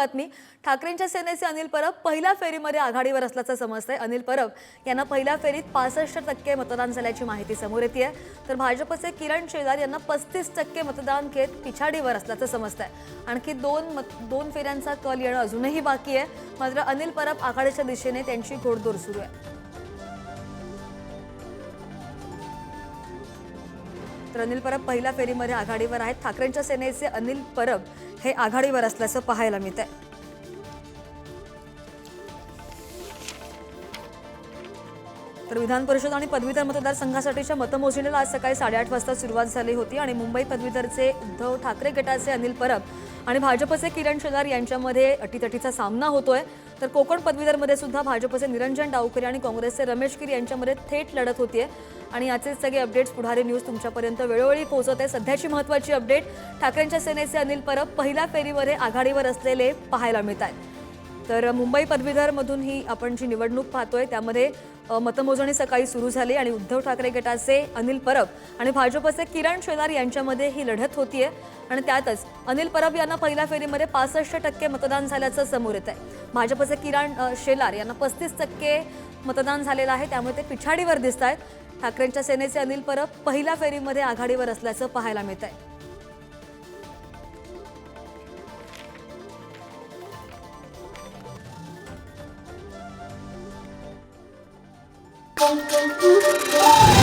बातमी. ठाकरेंच्या सेनेचे अनिल परब पहिल्या फेरीमध्ये आघाडीवर असल्याचं समजतंय. अनिल परब यांना पहिल्या फेरीत पासष्ट टक्के मतदान झाल्याची माहिती समोर येते तर भाजपचे किरण शेलार यांना पस्तीस टक्के मतदान घेत पिछाडीवर असल्याचं समजतंय. आणखी दोन मत दोन फेऱ्यांचा कल येणं अजूनही बाकी आहे. मात्र अनिल परब आघाडीच्या दिशेने त्यांची घोडदौड सुरू आहे. तर अनिल परब पहिल्या फेरीमध्ये आघाडीवर आहेत. ठाकरेंच्या सेनेचे अनिल परब हे आघाडीवर असल्याचं पाहायला मिळत आहे तर विधान परिषद आणि पदवीधर मतदारसंघासाठीच्या मतमोजणीला आज सकाळी साडेआठ वाजता सुरुवात झाली होती आणि मुंबई पदवीधरचे उद्धव ठाकरे गटाचे अनिल परब आणि भाजपचे किरण शेलार यांच्यामध्ये अटीतटीचा सामना होतोय. तर कोकण पदवीधरमध्ये सुद्धा भाजपचे निरंजन डावकरे आणि काँग्रेसचे रमेश किर यांच्यामध्ये थेट लढत होतीये. आणि याचे सगळे अपडेट्स पुढारी न्यूज तुमच्यापर्यंत वेळोवेळी पोहोचत आहे सध्याची महत्त्वाची अपडेट ठाकरेंच्या सेनेचे अनिल परब पहिल्या फेरीमध्ये आघाडीवर असलेले पाहायला मिळत आहेत तर मुंबई पदवीधरमधून ही आपण जी निवडणूक पाहतोय त्यामध्ये मतमोजणी सकाळी सुरू झाली आणि उद्धव ठाकरे गटाचे अनिल परब आणि भाजपचे किरण शेलार यांच्यामध्ये ही लढत होतीये. आणि त्यातच अनिल परब यांना पहिल्या फेरीमध्ये पासष्ट टक्के मतदान झाल्याचं समोर येत आहे भाजपचे किरण शेलार यांना पस्तीस टक्के मतदान झालेलं आहे त्यामुळे ते पिछाडीवर दिसत आहेत ठाकरेंच्या सेनेचे अनिल परब पहिल्या फेरीमध्ये आघाडीवर असल्याचं पाहायला मिळत आहे Bom, bom, bom.